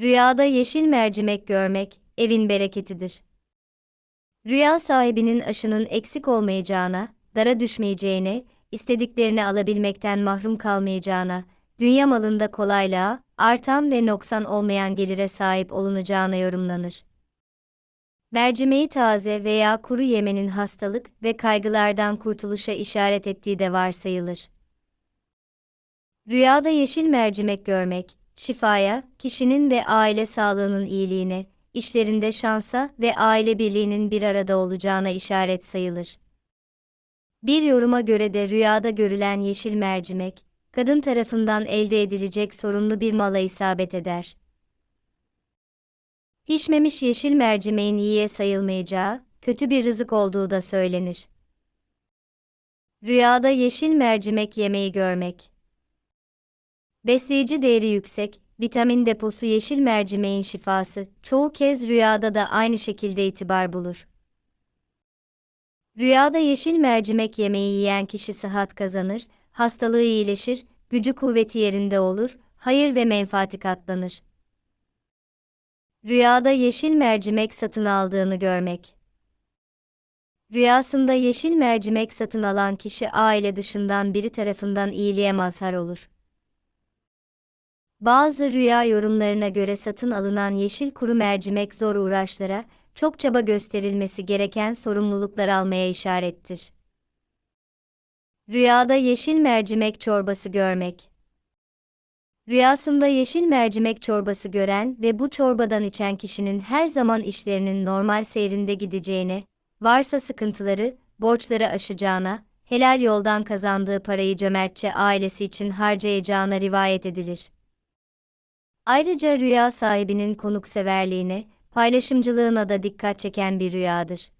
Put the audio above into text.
Rüyada yeşil mercimek görmek, evin bereketidir. Rüya sahibinin aşının eksik olmayacağına, dara düşmeyeceğine, istediklerini alabilmekten mahrum kalmayacağına, dünya malında kolaylığa, artan ve noksan olmayan gelire sahip olunacağına yorumlanır. Mercimeği taze veya kuru yemenin hastalık ve kaygılardan kurtuluşa işaret ettiği de varsayılır. Rüyada yeşil mercimek görmek, şifaya, kişinin ve aile sağlığının iyiliğine, işlerinde şansa ve aile birliğinin bir arada olacağına işaret sayılır. Bir yoruma göre de rüyada görülen yeşil mercimek, kadın tarafından elde edilecek sorumlu bir mala isabet eder. Pişmemiş yeşil mercimeğin iyiye sayılmayacağı, kötü bir rızık olduğu da söylenir. Rüyada yeşil mercimek yemeği görmek. Besleyici değeri yüksek, vitamin deposu yeşil mercimeğin şifası, çoğu kez rüyada da aynı şekilde itibar bulur. Rüyada yeşil mercimek yemeği yiyen kişi sıhhat kazanır, hastalığı iyileşir, gücü kuvveti yerinde olur, hayır ve menfaati katlanır. Rüyada yeşil mercimek satın aldığını görmek. Rüyasında yeşil mercimek satın alan kişi aile dışından biri tarafından iyiliğe mazhar olur. Bazı rüya yorumlarına göre satın alınan yeşil kuru mercimek zor uğraşlara, çok çaba gösterilmesi gereken sorumluluklar almaya işarettir. Rüyada yeşil mercimek çorbası görmek. Rüyasında yeşil mercimek çorbası gören ve bu çorbadan içen kişinin her zaman işlerinin normal seyrinde gideceğine, varsa sıkıntıları, borçları aşacağına, helal yoldan kazandığı parayı cömertçe ailesi için harcayacağına rivayet edilir. Ayrıca rüya sahibinin konukseverliğine, paylaşımcılığına da dikkat çeken bir rüyadır.